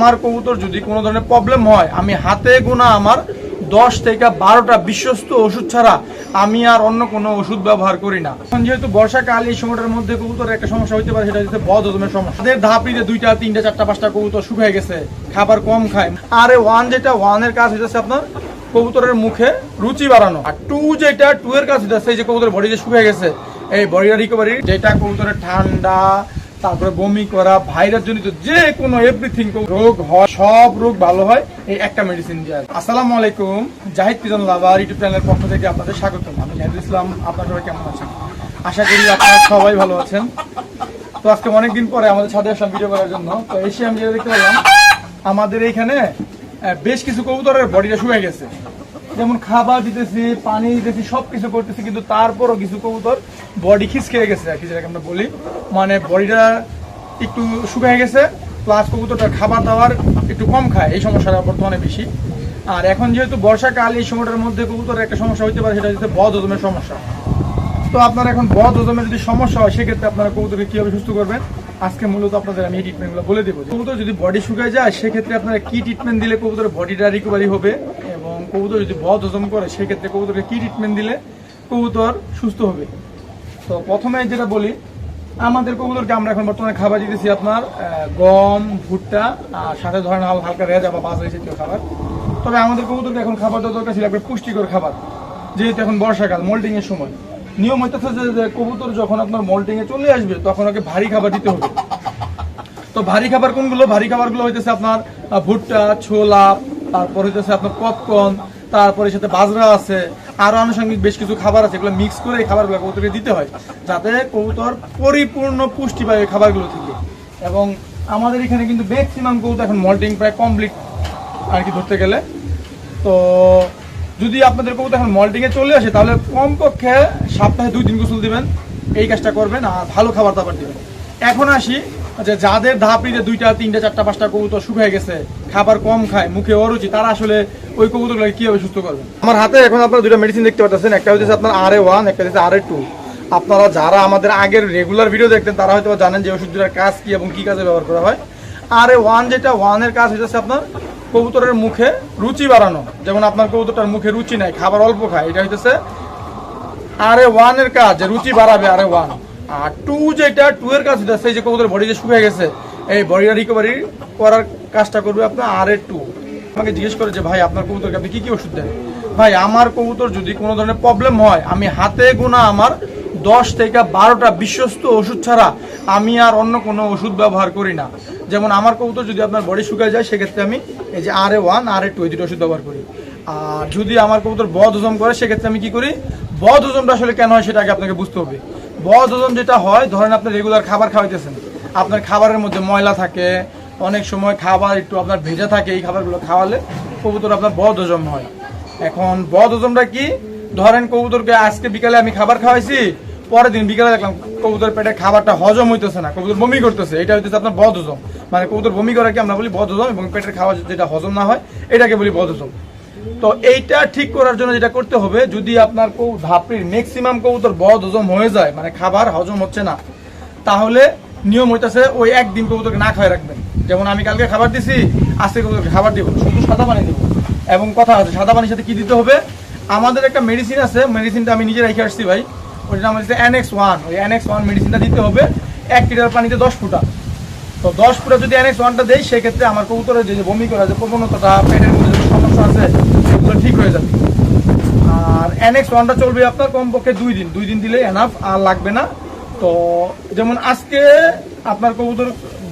আমার কবুতর যদি কোনো ধরনের প্রবলেম হয়, আমি হাতে গোনা আমার দশ থেকে বারোটা বিশ্বস্ত ওষুধ ছাড়া আমি আর অন্য কোনো ওষুধ ব্যবহার করি না। এখন যেহেতু বর্ষাকাল, এই সময়টার মধ্যে কবুতরের একটা সমস্যা হতে পারে, সেটা হচ্ছে বদ হজমের সমস্যা। তাদের ধাপিতে দুইটা, তিনটা, চারটা, পাঁচটা কবুতর শুকিয়ে গেছে, খাবার কম খায়। আর ওয়ান যেটা ওয়ানের কাজ হচ্ছে আপনার, কবুতরের মুখে রুচি বাড়ানো। আর টু যেটা টু এর কাজ হচ্ছে এই যে কবুতরের বডি যে শুকিয়ে গেছে, এই বডিটা রিকভারি যেটা কবুতরের ঠান্ডা তারপরে বমি করা, ভাইরাস জনিত যে কোনো এভরিথিং রোগ হয়, সব রোগ ভালো হয়, এই একটা মেডিসিন দিয়ে আসসালামু আলাইকুম, জাহিদ পিজন লাভার ইউটিউব চ্যানেলের পক্ষ থেকে আপনাদের স্বাগতম। আমি জাহিদুল ইসলাম, আপনার সবাই কেমন আছেন? আশা করি আপনারা সবাই ভালো আছেন। তো আজকে অনেকদিন পরে আমাদের ছাদে আসলাম ভিডিও করার জন্য। তো এসে আমি যেটা দেখতে পেলাম, আমাদের এইখানে বেশ কিছু কবুতরের বডিটা শুয়ে গেছে। যেমন খাবার দিতেছি, পানি দিতেছি সব কিছু করতেছি, কিন্তু তারপরও কিছু কবুতর বডি খিসকে গেছে আর কি, যেটাকে আমরা বলি। মানে বডিটা একটু শুকিয়ে গেছে প্লাস কবুতরটা খাবার দাবার একটু কম খায়, এই সমস্যাটা বর্তমানে বেশি। আর এখন যেহেতু বর্ষাকাল, এই সময়টার মধ্যে কবুতরের একটা সমস্যা হতে পারে, সেটা হচ্ছে বদ হজমের সমস্যা। তো আপনার এখন বদ হজমের যদি সমস্যা হয়, সেক্ষেত্রে আপনারা কবুতরকে কীভাবে সুস্থ করবেন? আজকে মূলত আপনাদের আমি এই ট্রিটমেন্টগুলো বলে দেবো। কবুতর যদি বডি শুকায় যায়, সেক্ষেত্রে আপনারা কি ট্রিটমেন্ট দিলে কবুতরের বডিটা রিকভারি হবে? এবং কবুতর যদি বদ হজম করে, সেক্ষেত্রে কবুতরকে কি ট্রিটমেন্ট দিলে কবুতর সুস্থ হবে? তো প্রথমে যেটা বলি, আমাদের কবুতরকে আমরা এখন বর্তমানে খাবার দিতেছি আপনার গম, ভুট্টা, আর সাথে ধরেন হাল- হালকা রেজা বা বাজারি জাতীয় খাবার। তবে আমাদের কবুতরকে এখন খাবার দেওয়া দরকার ছিল একটা পুষ্টিকর খাবার, যেহেতু এখন বর্ষাকাল মোল্টিং এর সময়। নিয়ম হইতেছে যে কবুতর যখন আপনার মোল্টিং এ চলে আসবে, তখন ওকে ভারী খাবার দিতে হবে। তো ভারী খাবার কোনগুলো? ভারী খাবারগুলো হইতেছে আপনার ভুট্টা, ছোলা তারপর হইতেছে আপনার পপকর্ন, তারপরে সাথে বাজরা আছে, আরও আনুষঙ্গিক বেশ কিছু খাবার আছে, এগুলো মিক্স করে এই খাবারগুলো কবুতরকে দিতে হয়, যাতে কবুতর পরিপূর্ণ পুষ্টি পায় এই খাবারগুলো থেকে। এবং আমাদের এখানে কিন্তু ম্যাক্সিমাম কবুতর এখন মল্টিং প্রায় কমপ্লিট আর কি ধরতে গেলে। তো যদি আপনাদের কবুতর এখন মল্টিং এ চলে আসে, তাহলে কমপক্ষে সপ্তাহে দুই দিন গোসল দিবেন, এই কাজটা করবেন আর ভালো খাবার দাবার দেবেন। এখন আসি যে যাদের ধাপিতে দুইটা, তিনটা, চারটা, পাঁচটা কবুতর শুকিয়ে গেছে, খাবার কম খায়, মুখে অরুচি, তারা আসলে ওই কবুতরগুলোকে কীভাবে সুস্থ করবেন আমার হাতে এখন আপনারা দুইটা মেডিসিন দেখতে পাচ্ছেন, একটা হচ্ছে আপনার আর এ ওয়ান একটা হচ্ছে আর এ টু আপনারা যারা আমাদের আগের রেগুলার ভিডিও দেখতেন, তারা হয়তো জানেন যে ওষুধ দুটার কাজ কি এবং কি কাজে ব্যবহার করা হয়। আর এ ওয়ান যেটা ওয়ানের কাজ হচ্ছে আপনার কবুতরের মুখে রুচি বাড়ানো। যেমন আপনার কবুতরটার মুখে রুচি নাই, খাবার অল্প খায়, এটা হইতেছে আর এ ওয়ানের কাজ রুচি বাড়াবে আরে ওয়ান আর টু যেটা টু এর কাজ হইতেছে, এই যে কবুতরের বডি যে শুকিয়ে গেছে, এই বডিটা রিকভারি করার কাজটা করবে আপনার আর এ টু আমাকে জিজ্ঞেস করে যে, ভাই, আপনার কবুতরকে আপনি কি কি ওষুধ দেন? ভাই, আমার কবুতর যদি কোনো ধরনের প্রবলেম হয়, আমি হাতে গোনা আমার দশ থেকে বারোটা বিশ্বস্ত ওষুধ ছাড়া আমি আর অন্য কোনো ওষুধ ব্যবহার করি না। যেমন আমার কবুতর যদি আপনার বডি শুকায় যায়, সেক্ষেত্রে আমি এই যে আর এ ওয়ান আর এ টু এই দুটো ওষুধ ব্যবহার করি। আর যদি আমার কবুতর বদ হজম করে, সেক্ষেত্রে আমি কি করি? বদ হজমটা আসলে কেন হয়, সেটা আগে আপনাকে বুঝতে হবে। বদ হজম যেটা হয়, ধরেন আপনি রেগুলার খাবার খাওয়াইতেছেন, আপনার খাবারের মধ্যে ময়লা থাকে, অনেক সময় খাবার একটু আপনার ভেজা থাকে, এই খাবারগুলো খাওয়ালে কবুতর আপনার বদ হজম হয়। এখন বদ হজমটা কি? ধরেন কবুতরকে আজকে বিকালে আমি খাবার খাওয়াইছি, পরের দিন বিকালে দেখলাম কবুতর পেটে খাবারটা হজম হইতেছে না, কবুতর বমি করতেছে, এটা হইতেছে আপনার বদ হজম মানে কবুতর বমি করাকে আমরা বলি বদ হজম এবং পেটের খাবার যেটা হজম না হয়, এটাকে বলি বদ হজম তো এইটা ঠিক করার জন্য যেটা করতে হবে, যদি আপনার কৌ, ধাপড়ির ম্যাক্সিমাম কবুতর বদ হজম হয়ে যায় মানে খাবার হজম হচ্ছে না, তাহলে নিয়ম হইতেছে ওই একদিন কবুতরকে না খাওয়াই রাখবেন। যেমন আমি কালকে খাবার দিছি, আজকে কবুতরকে খাবার দিব, শুধু সাদা পানি দিব। এবং কথা আছে, সাদা পানির সাথে কি দিতে হবে? আমাদের একটা মেডিসিন আছে মেডিসিনটা আমি নিজে রেখে আসছি ভাই ওইটা নাম হচ্ছে এনএক্স ওয়ান ওই এনএক্স ওয়ান মেডিসিনটা দিতে হবে, এক লিটার পানিতে দশ ফুটা। তো দশ ফুটা যদি এনএক্স ওয়ানটা দেই, সেক্ষেত্রে আমার কবুতরের যে বমি করা, যে প্রবণতাটা, পেটের মধ্যে যে সমস্যা আছে ঠিক হয়ে যাবে। আর এনএক্স ওয়ানটা চলবে আপনার কমপক্ষে দুই দিন। দুই দিন দিলে এনাফ আর লাগবে না। তো যেমন আজকে আপনার কবুতর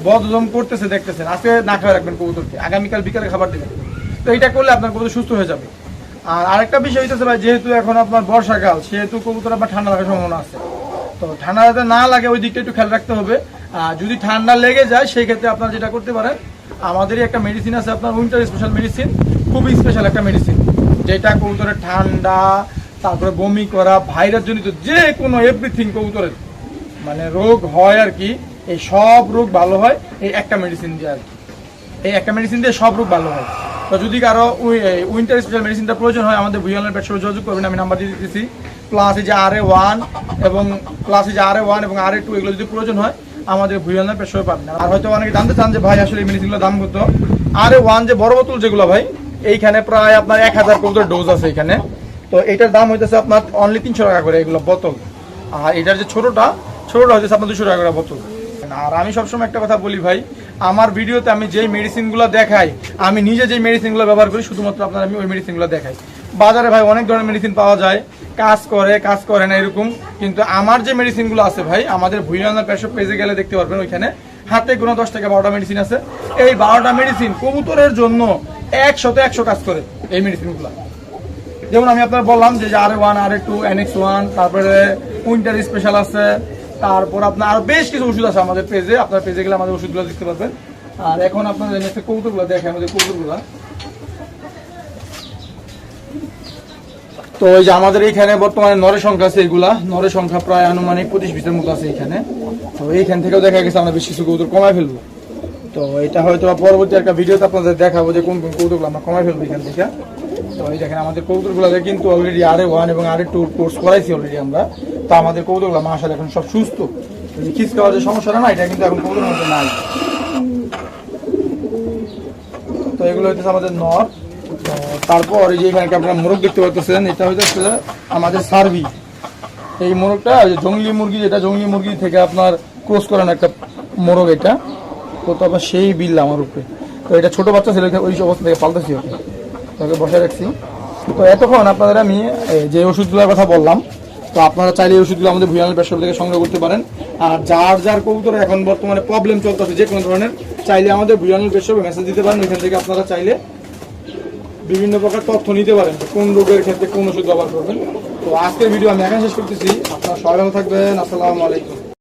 বদহজম করতেছে, দেখতেছেন। আজকে না খাওয়া রাখবেন কবুতরকে। আগামীকাল বিকালে খাবার দেবেন। তো এইটা করলে আপনার কবুতর সুস্থ হয়ে যাবে। আর আরেকটা বিষয় হইতেছে ভাই, যেহেতু এখন আপনার বর্ষাকাল, সেহেতু কবুতর আপনার ঠান্ডা লাগার সম্ভাবনা আছে। তো ঠান্ডা যাতে না লাগে, ওই দিকটা একটু খেয়াল রাখতে হবে। আর যদি ঠান্ডা লেগে যায়, সেই ক্ষেত্রে আপনার যেটা করতে পারেন, আমাদেরই একটা মেডিসিন আছে, আপনার উইন্টার স্পেশাল মেডিসিন খুবই স্পেশাল একটা মেডিসিন যেটা কবুতরের ঠান্ডা, তারপরে বমি করা ভাইরাস জনিত যে কোনো এভরিথিং কবুতরের মানে রোগ হয় আর কি, এই সব রোগ ভালো হয়, এই একটা মেডিসিন দিয়ে আর কি। এই একটা মেডিসিন দিয়ে সব রোগ ভালো হয়। তো যদি কারও উইন্টার স্পেশাল মেডিসিনটা প্রয়োজন হয়, আমাদের ভুইয়ালের পেট্রোল যোগাযোগ করবেন, আমি নাম্বার দিয়ে দিতেছি। প্লাস এই যে আর এ ওয়ান এবং প্লাস এই যে আর এ ওয়ান এবং আর এ টু এগুলো যদি প্রয়োজন হয়, আমাদের ভুইয়ালের পেট্রোল পাবেন। আর হয়তো অনেকে জানতে চান যে ভাই আসলে এই মেডিসিনগুলোর দাম কত? আর এ ওয়ান যে বড় বোতল যেগুলো ভাই এইখানে প্রায় আপনার এক হাজার কবুতর ডোজ আছে এখানে তো এটার দাম হইতেছে আপনার অনলি তিনশো টাকা করে এগুলো বোতল। আর এটার যে ছোটটা ছোটটা হইতেছে আপনার দুশো টাকা করে বোতল। আর আমি সবসময় একটা কথা বলি ভাই, আমার ভিডিওতে আমি যেই মেডিসিনগুলো দেখাই, আমি নিজে যেই মেডিসিনগুলো ব্যবহার করি, শুধুমাত্র আপনার আমি ওই মেডিসিনগুলো দেখাই। বাজারে ভাই অনেক ধরনের মেডিসিন পাওয়া যায়, কাজ করে কাজ করে না এরকম, কিন্তু আমার যে মেডিসিনগুলো আছে ভাই, আমাদের ভুইরানা পেশব পেজে গেলে দেখতে পারবেন ওইখানে। হাতে কোনো দশ থেকে বারোটা মেডিসিন আছে। এই বারোটা মেডিসিন কবুতরের জন্য একশোতে একশো কাজ করে এই মেডিসিনগুলো যেমন আমি আপনার বললাম যে R one R two NX one তারপরে উইন্টার স্পেশাল আছে, তারপর আপনার বেশ কিছু ওষুধ আছে আমাদের পেজে আপনার পেজে গেলে আমাদের ওষুধগুলো দেখতে পারবেন। আর এখন আপনাদের একটা কৌতুকগুলো দেখে আমাদের কৌতুকগুলো। তো ওই যে আমাদের এইখানে বর্তমানে নরের সংখ্যা আছে এগুলা নরের সংখ্যা প্রায় আনুমানিক পঁচিশ বিশের মতো আছে এখানে তো এইখান থেকেও দেখা গেছে আমরা বেশ কিছু কৌতুক কমায় ফেলব। তো এটা হয়তো পরবর্তী একটা ভিডিওতে আপনাদের দেখাবো যে কোন কোন কৌতুকগুলো আমরা কমায় ফেলব এখান থেকে। তো এই দেখেন, আমাদের কৌতুকগুলো কিন্তু অলরেডি আরে ওয়ান এবং আরে টু কোর্স করাইছি অলরেডি আমরা। তো আমাদের কৌতুকগুলো মাসাল এখন সব সুস্থ। খিস খাওয়ার যে সমস্যাটা না, এটা কিন্তু এখন কৌতুক মধ্যে নাই। তো এগুলো হইতেছে আমাদের নর। তো তারপর এই যে এখানে আপনারা মোরগ দেখতে পাচ্ছেন, এটা হইতেছে আমাদের সার্ভি এই মোরগটা জঙ্গলি মুরগি, যেটা জঙ্গলি মুরগি থেকে আপনার ক্রস করানো একটা মোরগ এটা। তো তারপর সেই বিল আমার উপরে। তো এটা ছোট বাচ্চা ছিল, ওই অবস্থা থেকে পাল্টাছি ওকে তাকে বসে রাখছি। তো এতক্ষণ আপনাদের আমি যে ওষুধগুলোর কথা বললাম, তো আপনারা চাইলে এই ওষুধগুলো আমাদের ভুয়াল ব্যবসা থেকে সংগ্রহ করতে পারেন। আর যার যার কবুতর এখন বর্তমানে প্রবলেম চলতেছে যে কোনো ধরনের, চাইলে আমাদের ভুয়াল ব্যবসা মেসেজ দিতে পারেন। ওইখান থেকে আপনারা চাইলে বিভিন্ন প্রকার তথ্য নিতে পারেন কোন রোগের ক্ষেত্রে কোন ওষুধ ব্যবহার করবেন। তো আজকের ভিডিও আমি এখানে শেষ করতেছি। আপনারা সবাই ভালো থাকবেন। আসসালামু আলাইকুম।